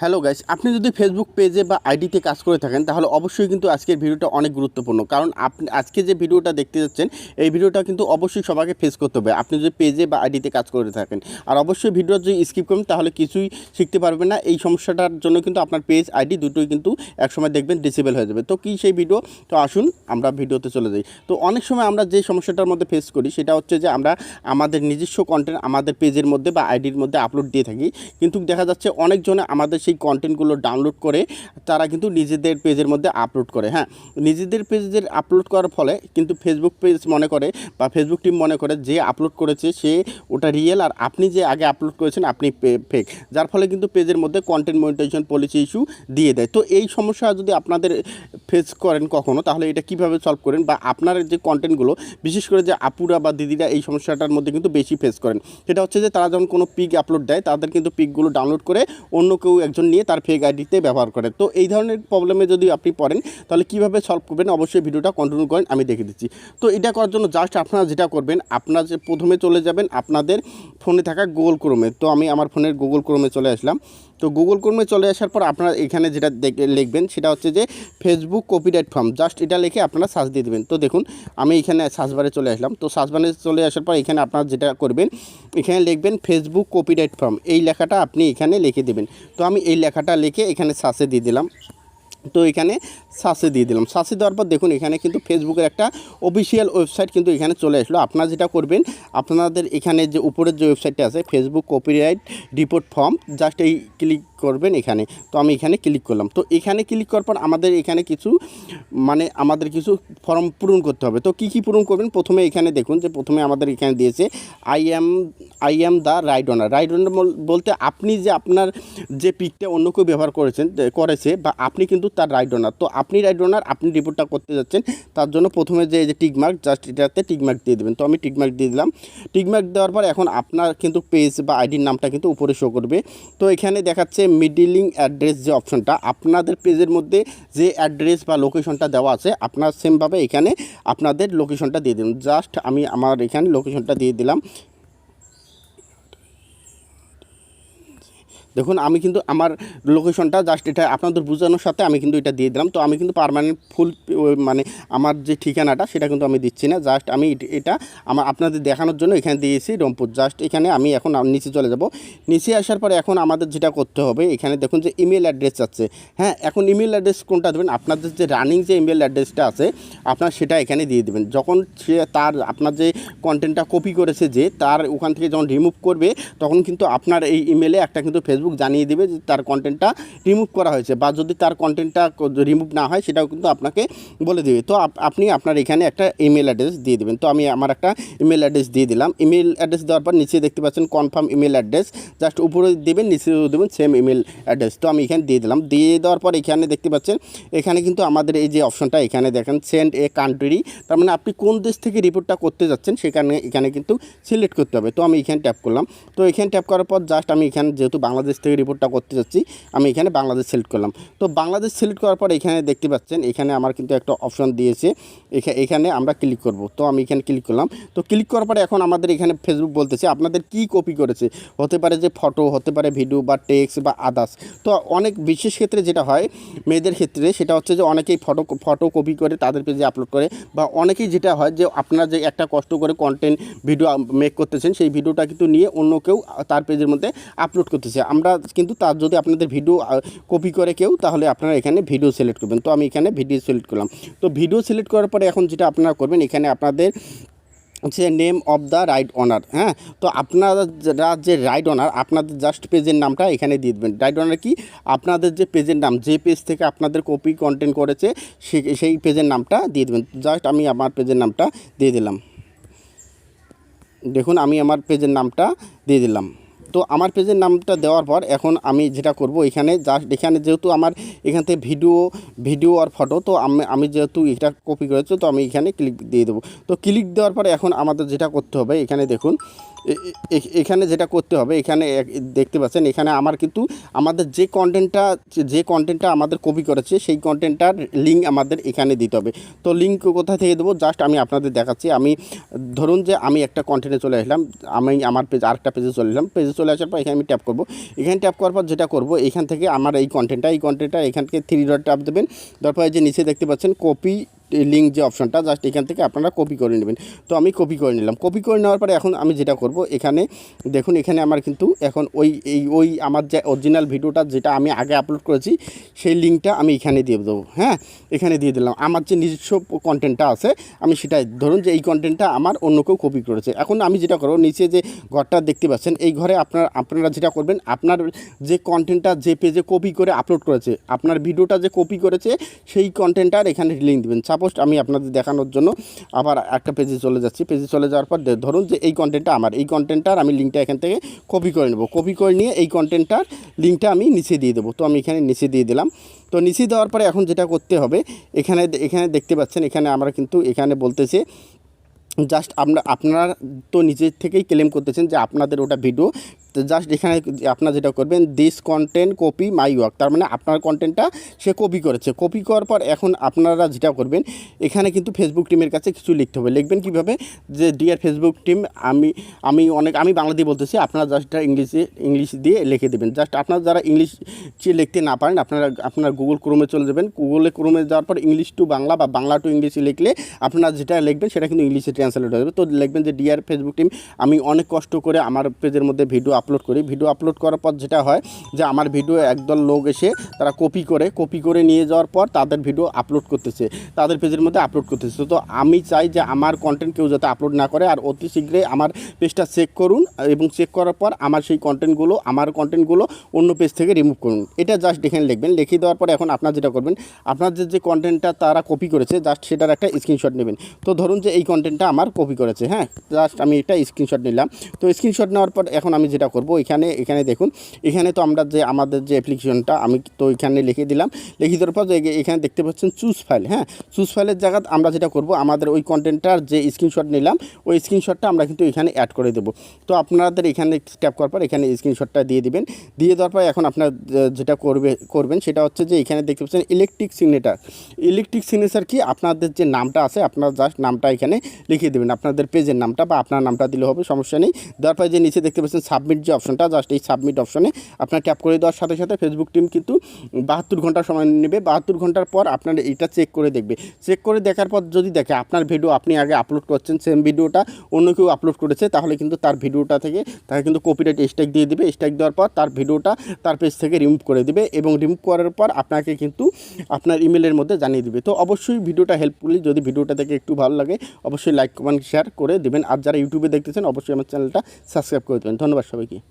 Hello guys আপনি যদি Facebook পেজে বা আইডিতে কাজ করে থাকেন, তাহলে অবশ্যই কিন্তু আজকের ভিডিওটা অনেক গুরুত্বপূর্ণ। কারণ আপনি আজকে যে ভিডিওটা দেখতে যাচ্ছেন, এই ভিডিওটা কিন্তু অবশ্যই সবাইকে ফেস করতে হবে। আপনি যদি পেজে বা আইডিতে কাজ করে থাকেন, আর অবশ্যই ভিডিও যদি স্কিপ করেন, তাহলে কিছুই শিখতে পারবেন না। এই সমস্যাটার জন্য কিন্তু আপনার পেজ আইডি দুটোই কিন্তু একসময় দেখবেন ডিসেবল হয়ে যাবে। তো কী সেই ভিডিও তো আসুন, আমরা ভিডিওতে চলে যাই। তো অনেক সময় আমরা যে সমস্যাটার মধ্যে ফেস করি, সেটা হচ্ছে যে আমরা আমাদের নিজস্ব কন্টেন্ট আমাদের পেজের মধ্যে বা আইডির মধ্যে আপলোড দিয়ে থাকি। কিন্তু দেখা যাচ্ছে অনেকজনে আমাদের সেই কন্টেন্টগুলো ডাউনলোড করে তারা কিন্তু নিজেদের পেজের মধ্যে আপলোড করে হ্যাঁ। নিজেদের পেজের আপলোড করার ফলে কিন্তু ফেসবুক পেজ মনে করে বা ফেসবুক টিম মনে করে যে আপলোড করেছে সে ওটা রিয়েল আর আপনি যে আগে আপলোড করেছেন আপনি ফেক যার ফলে কিন্তু পেজের মধ্যে কন্টেন্ট মনিটাইজেশন পলিসি ইস্যু দিয়ে দেয়। তো এই সমস্যা যদি আপনাদের ফেস করেন কখনো, তাহলে এটা কীভাবে সলভ করেন বা আপনার যে কন্টেন্টগুলো বিশেষ করে যে আপুরা বা দিদিরা এই সমস্যাটার মধ্যে কিন্তু বেশি ফেস করেন। সেটা হচ্ছে যে তারা যখন কোনো পিক আপলোড দেয়, তাদের কিন্তু পিকগুলো ডাউনলোড করে অন্য কেউ একজন নিয়ে তার ফেক আইডিতে ব্যবহার করে। তো এই ধরনের প্রবলেমে যদি আপনি পড়েন, তাহলে কীভাবে সলভ করবেন? অবশ্যই ভিডিওটা কন্টিনিউ করেন, আমি দেখে দিচ্ছি। তো এটা করার জন্য জাস্ট আপনারা যেটা করবেন, আপনার যে প্রথমে চলে যাবেন আপনাদের ফোনে থাকা গুগল ক্রোমে তো আমি আমার ফোনের গুগল ক্রোমে চলে আসলাম। তো গুগল ক্রোমে চলে আসার পর আপনারা এখানে যেটা লিখবেন সেটা হচ্ছে যে ফেসবুক কপিরাইট ফর্ম জাস্ট এটা লিখে আপনারা সার্চ দিয়ে দেবেন। তো দেখুন, আমি এখানে সার্চবারে চলে আসলাম। তো সার্চবারে চলে আসার পর এখানে আপনারা যেটা করবেন, এখানে লিখবেন ফেসবুক কপিরাইট ফর্ম এই লেখাটা আপনি এখানে লিখে দেবেন। তো আমি এই লেখাটা লিখে এখানে সার্চে দিয়ে দিলাম। তো এখানে সাসে দিয়ে দিলাম। সাসে দেওয়ার পর দেখুন, এখানে কিন্তু ফেসবুকের একটা অফিসিয়াল ওয়েবসাইট কিন্তু এখানে চলে আসলো। আপনারা যেটা করবেন, আপনাদের এখানে যে উপরের যে ওয়েবসাইটটা আছে Facebook copyright report form just এই ক্লিক করবেন এখানে। তো আমি এখানে ক্লিক করলাম। তো এখানে ক্লিক করার পর আমাদের এখানে কিছু মানে আমাদের কিছু ফর্ম পূরণ করতে হবে। তো কি কি পূরণ করবেন? প্রথমে এখানে দেখুন যে প্রথমে আমাদের এখানে দিয়েছে I M I M the right owner right owner বলতে আপনি যে আপনার যে পিকটা অন্য কেউ ব্যবহার করেছেন করেছে, বা আপনি কিন্তু তার রাইট ওনার তো আপনি রাইট ওনার আপনি রিপোর্টটা করতে যাচ্ছেন, তার জন্য প্রথমে যে যে টিকমার্ক জাস্ট এটাতে টিকমার্ক দিয়ে দেবেন। তো আমি টিকমার্ক দিয়ে দিলাম। টিকমার্ক দেওয়ার পর এখন আপনার কিন্তু পেজ বা আইডির নামটা কিন্তু উপরে শো করবে। তো এখানে দেখাচ্ছে মিডিলিং অ্যাড্রেস যে অপশনটা আপনাদের পেজের মধ্যে যে অ্যাড্রেস বা লোকেশনটা দেওয়া আছে, আপনার সেমভাবে এখানে আপনাদের লোকেশনটা দিয়ে দিন। জাস্ট আমি আমার এখানে লোকেশনটা দিয়ে দিলাম। দেখুন, আমি কিন্তু আমার লোকেশনটা জাস্ট এটা আপনাদের বোঝানোর সাথে আমি কিন্তু এটা দিয়ে দিলাম। তো আমি কিন্তু পারমানেন্ট ফুল মানে আমার যে ঠিকানাটা সেটা কিন্তু আমি দিচ্ছি না। জাস্ট আমি এটা আমার আপনাদের দেখানোর জন্য এখানে দিয়েছি রংপুর। জাস্ট এখানে আমি এখন নিচে চলে যাব। নিচে আসার পরে এখন আমাদের যেটা করতে হবে, এখানে দেখুন যে ইমেল অ্যাড্রেস আছে। হ্যাঁ এখন ইমেল অ্যাড্রেস কোনটা দেবেন? আপনাদের যে রানিং যে ইমেল অ্যাড্রেসটা আছে, আপনার সেটা এখানে দিয়ে দেবেন। যখন সে তার, আপনার যে কন্টেন্টটা কপি করেছে যে, তার ওখান থেকে যখন রিমুভ করবে, তখন কিন্তু আপনার এই ইমেলে একটা কিন্তু ফেসবুক জানিয়ে দেবে যে তার কন্টেন্টটা রিমুভ করা হয়েছে বা যদি তার কন্টেন্টটা রিমুভ না হয় সেটাও কিন্তু আপনাকে বলে দেবে। তো আপ- আপনি আপনার এখানে একটা ইমেল অ্যাড্রেস দিয়ে দেবেন। তো আমি আমার একটা ইমেল অ্যাড্রেস দিয়ে দিলাম। ইমেল অ্যাড্রেস দেওয়ার পর নিচে দেখতে পাচ্ছেন কনফার্ম ইমেল অ্যাড্রেস জাস্ট উপরে দেবেন, নিচে দেবেন সেম ইমেল অ্যাড্রেস তো আমি এখানে দিয়ে দিলাম। দিয়ে দেওয়ার পর এখানে দেখতে পাচ্ছেন, এখানে কিন্তু আমাদের এই যে অপশনটা, এখানে দেখেন সেন্ড এ কান্ট্রি তার মানে আপনি কোন দেশ থেকে রিপোর্টটা করতে যাচ্ছেন সেখানে, এখানে কিন্তু সিলেক্ট করতে হবে। তো আমি এখানে ট্যাপ করলাম। তো এখানে ট্যাপ করার পর জাস্ট আমি এখানে যেহেতু বাংলাদেশ থেকে রিপোর্টটা করতে যাচ্ছি, আমি এখানে বাংলাদেশ সিলেক্ট করলাম। তো বাংলাদেশ সিলেক্ট করার পর এখানে দেখতে পাচ্ছেন, এখানে আমার কিন্তু একটা অপশন দিয়েছে, এখা- এখানে আমরা ক্লিক করব। তো আমি এখানে ক্লিক করলাম। তো ক্লিক করার পরে এখন আমাদের এখানে ফেসবুক বলতেছে, আপনাদের কি কপি করেছে? হতে পারে যে ফটো হতে পারে ভিডিও বা টেক্সট বা আদার্স তো অনেক বিশেষ ক্ষেত্রে যেটা হয়, মেয়েদের ক্ষেত্রে সেটা হচ্ছে যে অনেকেই ফটো ফটো কপি করে তাদের পেজে আপলোড করে বা অনেকেই যেটা হয় যে আপনারা যে একটা কষ্ট করে কন্টেন্ট ভিডিও মেক করতেছেন, সেই ভিডিওটা কিন্তু নিয়ে অন্য কেউ তার পেজের মধ্যে আপলোড করতেছে। আমরা কিন্তু তার যদি আপনাদের ভিডিও কপি করে কেউ, তাহলে আপনারা এখানে ভিডিও সিলেক্ট করবেন। তো আমি এখানে ভিডিও সিলেক্ট করলাম। তো ভিডিও সিলেক্ট করার পরে এখন যেটা আপনারা করবেন, এখানে আপনাদের হচ্ছে name of the right owner হ্যাঁ? তো আপনারা যে রাইট অনার আপনাদের জাস্ট পেজের নামটা এখানে দিয়ে দেবেন। রাইট অনার কি? আপনাদের যে পেজের নাম, যে পেজ থেকে আপনাদের কপি কন্টেন্ট করেছে সেই পেজের নামটা দিয়ে দেবেন। জাস্ট আমি আমার পেজের নামটা দিয়ে দিলাম। দেখুন, আমি আমার পেজের নামটা দিয়ে দিলাম। তো আমার পেজের নামটা দেওয়ার পর এখন আমি যেটা করব এখানে জাস্ট এখানে যেহেতু আমার এখান থেকে ভিডিও ভিডিও আর ফটো তো আমি আমি যেহেতু এটা কপি করেছি, তো আমি এখানে ক্লিক দিয়ে দেবো। তো ক্লিক দেওয়ার পর এখন আমাদের যেটা করতে হবে, এখানে দেখুন এখানে যেটা করতে হবে, এখানে দেখতে পাচ্ছেন, এখানে আমার কিন্তু আমাদের যে কন্টেন্টটা যে কন্টেন্টটা আমাদের কপি করেছে, সেই কন্টেন্টটার লিঙ্ক আমাদের এখানে দিতে হবে। তো লিঙ্ক কোথা থেকে দেবো? জাস্ট আমি আপনাদের দেখাচ্ছি। আমি, ধরুন যে আমি একটা কন্টেন্টে চলে আসলাম, আমি আমার পেজ আরেকটা পেজে চলে এলাম পেজে চলে আসার পর এখানে আমি ট্যাপ করব। এখানে ট্যাপ করার পর যেটা করব, এখান থেকে আমার এই কন্টেন্টটা এই কন্টেন্টটা এখান থেকে থ্রি ডট ট্যাপ দেবেন। তারপর যে নিচে দেখতে পাচ্ছেন কপি লিঙ্ক যে অপশনটা জাস্ট এখান থেকে আপনারা কপি করে নেবেন। তো আমি কপি করে নিলাম। কপি করে নেওয়ার পরে এখন আমি যেটা করব, এখানে দেখুন, এখানে আমার কিন্তু এখন ওই, এই, ওই আমার যে অরিজিনাল ভিডিওটা যেটা আমি আগে আপলোড করেছি, সেই লিঙ্কটা আমি এখানে দিয়ে দেবো। হ্যাঁ? এখানে দিয়ে দিলাম। আমার যে নিজস্ব কন্টেন্টটা আছে, আমি সেটাই, ধরুন যে এই কন্টেন্টটা আমার অন্য কেউ কপি করেছে। এখন আমি যেটা করব, নিচে যে ঘরটা দেখতে পাচ্ছেন, এই ঘরে আপনার, আপনারা যেটা করবেন, আপনার যে কন্টেন্টটা যে পেজে কপি করে আপলোড করেছে, আপনার ভিডিওটা যে কপি করেছে, সেই কন্টেন্টটার এখানে লিঙ্ক দিবেন। সাপোজ আমি আপনাদের দেখানোর জন্য আবার একটা পেজে চলে যাচ্ছি। পেজে চলে যাওয়ার পর ধরুন যে এই কন্টেন্টটা আমার, এই কন্টেন্টটার আমি লিঙ্কটা এখান থেকে কপি করে নেব। কপি করে নিয়ে এই কন্টেন্টটার লিঙ্কটা আমি নিচে দিয়ে দেবো। তো আমি এখানে নিচে দিয়ে দিলাম। তো নিচে দেওয়ার পরে এখন যেটা করতে হবে, এখানে এখানে দেখতে পাচ্ছেন, এখানে আমরা কিন্তু এখানে বলতেছে জাস্ট আপনার আপনারা তো নিজের থেকেই ক্লেম করতেছেন যে আপনাদের ওটা ভিডিও তো জাস্ট এখানে আপনার যেটা করবেন this content copy my work তার মানে আপনার কন্টেন্টটা সে কপি করেছে। কপি করার পর এখন আপনারা যেটা করবেন, এখানে কিন্তু ফেসবুক টিমের কাছে কিছু লিখতে হবে। লিখবেন কীভাবে? যে ডিয়ার ফেসবুক টিম আমি আমি অনেক, আমি বাংলা দিয়ে বলতেছি, আপনারা জাস্ট ইংলিশে, ইংলিশ দিয়ে লিখে দেবেন। জাস্ট আপনারা যারা ইংলিশ লিখতে না পারেন, আপনারা, আপনার গুগল ক্রোমে চলে যাবেন। গুগলে ক্রোমে যাওয়ার পর ইংলিশ টু বাংলা বা বাংলা টু ইংলিশে লিখলে আপনারা যেটা লিখবেন, সেটা কিন্তু ইংলিশে ট্রান্সলেট হয়ে যাবে। তো লিখবেন যে ডিয়ার ফেসবুক টিম আমি অনেক কষ্ট করে আমার পেজের মধ্যে ভিডিও আপলোড করি। ভিডিও আপলোড করার পর যেটা হয় যে আমার ভিডিও একদল লোক এসে তারা কপি করে কপি করে নিয়ে যাওয়ার পর তাদের ভিডিও আপলোড করতেছে। তাদের পেজের মধ্যে আপলোড করতেছে। তো আমি চাই যে আমার কন্টেন্ট কেউ যাতে আপলোড না করে আর অতি শীঘ্রই আমার পেজটা চেক করুন এবং চেক করার পর আমার সেই কন্টেন্টগুলো আমার কন্টেন্টগুলো অন্য পেজ থেকে রিমুভ করুন। এটা জাস্ট এখানে লিখবেন। লিখে দেওয়ার পর এখন আপনার যেটা করবেন আপনাদের যে কন্টেন্টটা তারা কপি করেছে জাস্ট সেটার একটা স্ক্রিনশট নেবেন। তো ধরুন যে এই কন্টেন্টটা আমার কপি করেছে হ্যাঁ? জাস্ট আমি এটা স্ক্রিনশট নিলাম। তো স্ক্রিনশট নেওয়ার পর এখন আমি যেটা করব এখানে এখানে দেখুন। এখানে তো আমরা যে, আমাদের যে অ্যাপ্লিকেশনটা আমি তো এখানে লিখে দিলাম। লিখে দেওয়ার পর এখানে দেখতে পাচ্ছেন চুজ ফাইল হ্যাঁ? চুজ ফাইলের জায়গা আমরা যেটা করব, আমাদের ওই কন্টেন্টটার যে স্ক্রিনশট নিলাম, ওই স্ক্রিনশটটা আমরা কিন্তু এখানে অ্যাড করে দেবো। তো আপনাদের এখানে ট্যাপ করার পর এখানে স্ক্রিনশটটা দিয়ে দিবেন। দিয়ে দেওয়ার পর এখন আপনার যেটা করবে, করবেন সেটা হচ্ছে যে, এখানে দেখতে পাচ্ছেন ইলেকট্রিক সিগনেচার ইলেকট্রিক সিগনেচার কি? আপনাদের যে নামটা আছে, আপনার জাস্ট নামটা এখানে লিখে দেবেন। আপনাদের পেজের নামটা বা আপনার নামটা দিলে হবে, সমস্যা নেই। দেওয়ার পর যে নিচে দেখতে পাচ্ছেন সাবমিট যে অপশনটা জাস্ট এই সাবমিট অপশনে আপনার ট্যাপ করে দেওয়ার সাথে সাথে ফেসবুক টিম কিন্তু বাহাত্তর ঘণ্টা সময় নেবে। বাহাত্তর ঘণ্টার পর আপনার এটা চেক করে দেখবে। চেক করে দেখার পর যদি দেখে আপনার ভিডিও আপনি আগে আপলোড করছেন সেম ভিডিওটা অন্য কেউ আপলোড করেছে, তাহলে কিন্তু তার ভিডিওটা থেকে, তাকে কিন্তু কপিরাইট স্ট্রাইক দিয়ে দেবে। স্ট্রাইক দেওয়ার পর তার ভিডিওটা তার পেজ থেকে রিমুভ করে দেবে এবং রিমুভ করার পর আপনাকে কিন্তু আপনার ইমেলের মধ্যে জানিয়ে দিবে। তো অবশ্যই ভিডিওটা হেল্পফুলি যদি ভিডিওটা থেকে একটু ভালো লাগে, অবশ্যই লাইক কমেন্ট শেয়ার করে দেবেন। আর যারা ইউটিউবে দেখতেছেন, অবশ্যই আমার চ্যানেলটা সাবস্ক্রাইব করে দেবেন। ধন্যবাদ সবাইকে। дороги